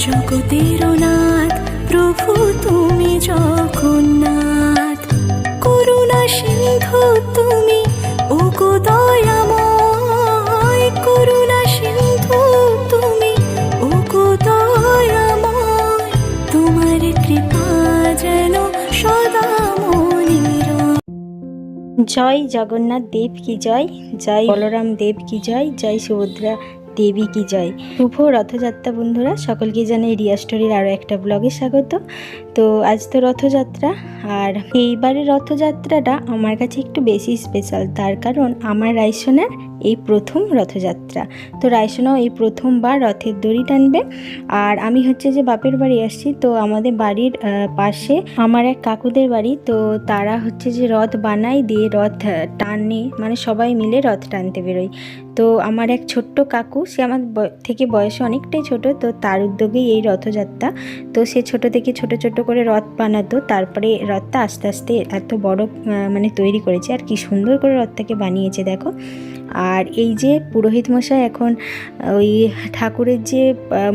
জগতের নাথ প্রভু তুমি জগন্নাথ। করুণা সিন্ধু তুমি, ওগো দয়াময়। করুণা সিন্ধু তুমি, ওগো দয়াময়। তোমার কৃপা যেন সদা জয় জগন্নাথ দেব কি জয়? জয় বলরাম দেব কি জয়? জয় সুভদ্রা দেবী কি জয়। শুভ রথযাত্রা বন্ধুরা, সকলকে জানাই রিয়া স্টোরির আরও একটা ব্লগে স্বাগত। তো আজ তো রথযাত্রা, আর এইবারের রথযাত্রাটা আমার কাছে একটু বেশি স্পেশাল তার কারণ আমার রাইসনের এই প্রথম রথযাত্রা। তো রাইসনাও এই প্রথমবার রথের দড়ি টানবে। আর আমি হচ্ছে যে বাপের বাড়ি আসছি, তো আমাদের বাড়ির পাশে আমার এক কাকুদের বাড়ি। তো তারা হচ্ছে যে রথ বানায়, দিয়ে রথ টানে। মানে সবাই মিলে রথ টানতে বেরোয়। তো আমার এক ছোট্ট কাকু, সে আমার থেকে বয়সে অনেকটাই ছোট, তো তার উদ্যোগেই এই রথযাত্রা। তো সে ছোট থেকে ছোট ছোট করে রথ বানাতো, তারপরে রথটা আস্তে আস্তে এত বড় মানে তৈরি করেছে। আর কি সুন্দর করে রথটাকে বানিয়েছে, দেখো। আর এই যে পুরোহিত মশাই এখন, ওই ঠাকুরের যে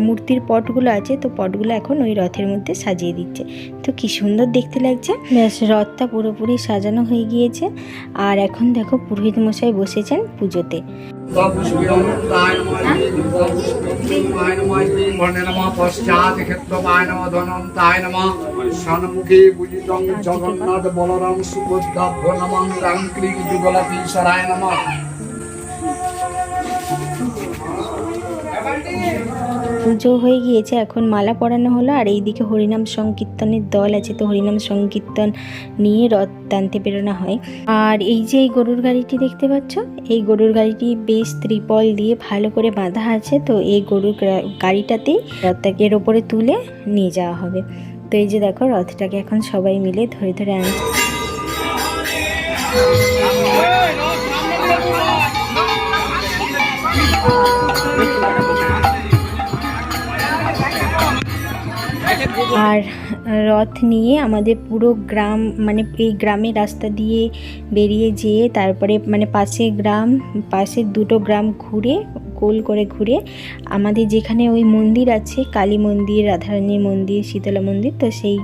মূর্তির পটগুলো আছে, তো পটগুলো এখন ওই রথের মধ্যে সাজিয়ে দিচ্ছে। তো কি সুন্দর দেখতে লাগছে। ব্যাস রথটা পুরোপুরি সাজানো হয়ে গিয়েছে। আর এখন দেখো পুরোহিত মশাই বসেছেন পুজোতে। জগন্নাথ বলরাম সরায় পুজো হয়ে গিয়েছে এখন মালা পরানো হলো আর এইদিকে হরিনাম সংকীর্তনের দল আছে তো হরিনাম সংকীর্তন নিয়ে রথ টানতে বেরোনো হয় আর এই যে এই গরুর গাড়িটি দেখতে পাচ্ছ এই গরুর গাড়িটি বেশ ত্রিপল দিয়ে ভালো করে বাঁধা আছে তো এই গরুর গাড়িটাতেই রথটাকে এর ওপরে তুলে নিয়ে যাওয়া হবে তো এই যে দেখো রথটাকে এখন সবাই মিলে ধরে ধরে আনছে আর রথ নিয়ে আমাদের পুরো গ্রাম মানে এই গ্রামের রাস্তা দিয়ে বেরিয়ে যেয়ে তারপরে মানে পাশে গ্রাম পাশে দুটো গ্রাম ঘুরে গোল করে ঘুরে আমাদের যেখানে ওই মন্দির আছে, কালী মন্দির, রাধারানীর মন্দির, শীতলা মন্দির, তো সেই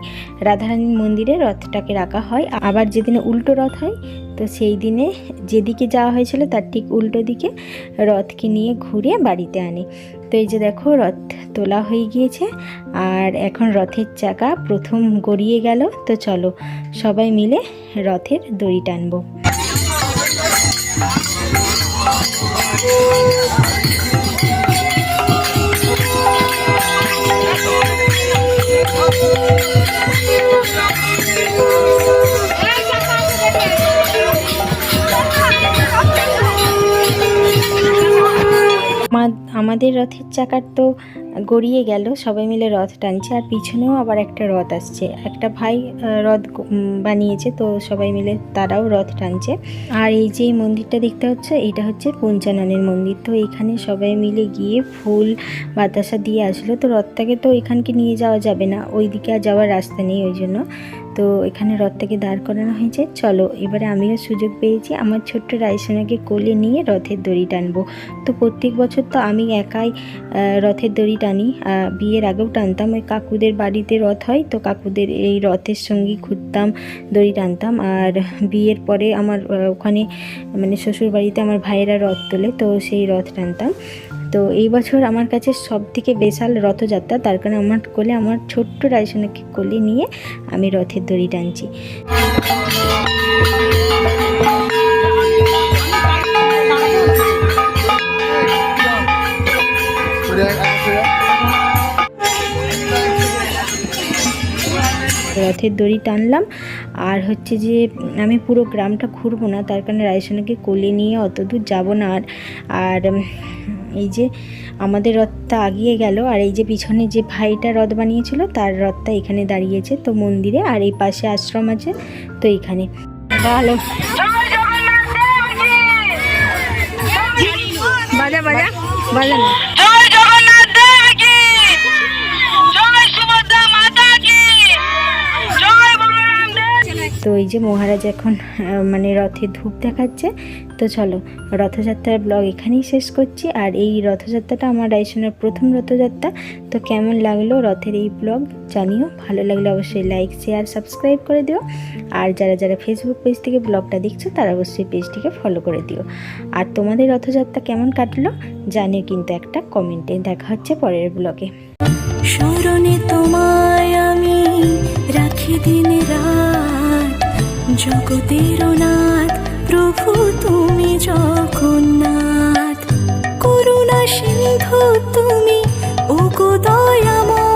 রাধারানীর মন্দিরে রথটাকে রাখা হয়। আবার যেদিনে উল্টো রথ হয়, তো সেই দিনে যেদিকে যাওয়া হয়েছিল তার ঠিক উল্টো দিকে রথকে নিয়ে ঘুরে বাড়িতে আনে। তো এই যে দেখো, রথ তোলা হয়ে গিয়েছে আর এখন রথের চাকা প্রথম গড়িয়ে গেল। তো চলো সবাই মিলে রথের দড়ি টানবো। আমা- আমাদের রথের চাকার তো গড়িয়ে গেল, সবাই মিলে রথ টানছে আর পিছনেও আবার একটা রথ আসছে। একটা ভাই রথ বানিয়েছে, তো সবাই মিলে তারাও রথ টানছে। আর এই যে মন্দিরটা দেখতে হচ্ছে এটা হচ্ছে পঞ্চাননের মন্দির। তো এখানে সবাই মিলে গিয়ে ফুল বাতাসা দিয়ে আসলো। তো রথটাকে তো এখানকে নিয়ে যাওয়া যাবে না, ওইদিকে আর যাওয়ার রাস্তা নেই ওই জন্য। তো এখানে রথটাকে দাঁড় করানো হয়েছে। চলো, এবারে আমিও সুযোগ পেয়েছি। আমার ছোট্ট রাইসোনাকে কোলে নিয়ে রথের দড়ি টানবো। তো প্রত্যেক বছর তো আমি একাই রথের দড়ি টানি। বিয়ের আগেও টানতাম। ওই কাকুদের বাড়িতে রথ হয়, তো কাকুদের এই রথের সঙ্গেই ঘুরতাম দড়ি টানতাম। আর বিয়ের পরে আমার ওখানে মানে শ্বশুর বাড়িতে আমার ভাইয়েরা রথ তোলে, তো সেই রথ টানতাম। তো এই বছর আমার কাছে সব থেকে বেশাল রথযাত্রা, তার কারণে আমার কোলে, আমার ছোট্ট রাইসোনাকে কোলে নিয়ে আমি রথের দড়ি টানছি। রথের দড়ি টানলাম। আর হচ্ছে যে আমি পুরো গ্রামটা ঘুরবো না তার কারণে রায়সোনাকে কোলে নিয়ে অত দূর যাব না। আর আর এই যে আমাদের রথটা আগিয়ে গেল আর এই যে পিছনে যে ভাইটা রথ বানিয়েছিল তার রথটা এখানে দাঁড়িয়েছে তো মন্দিরে আর এই পাশে আশ্রম আছে তো এখানে। ভালো। বাজা বাজা। বাজা না জয় জগন্নাথ দেব কি জয় সুভদ্রা মাতা কি জয় বলরাম দেব তো এই যে মহারাজ এখন মানে রথে ধূপ দেখাচ্ছে। তো চলো, রথযাত্রার ব্লগ এখানেই শেষ করছি। আর এই রথযাত্রাটা আমার রাইসনের প্রথম রথযাত্রা। তো কেমন লাগল রথের এই ব্লগ জানিও। ভালো লাগলে অবশ্যই লাইক শেয়ার সাবস্ক্রাইব করে দিও। আর যারা যারা ফেসবুক পেজ থেকে ব্লগটা দেখছ, তারা অবশ্যই পেজটিকে ফলো করে দিও। আর তোমাদের রথযাত্রা কেমন কাটলো, জানিও কিন্তু একটা কমেন্টে দেখা হচ্ছে পরের ব্লগে স্মরণে তোমায় আমি রাখি দিন রাত। জগতের নাথ প্রভু তুমি জগন্নাথ। করুণা সিন্ধু তুমি ও দয়াময়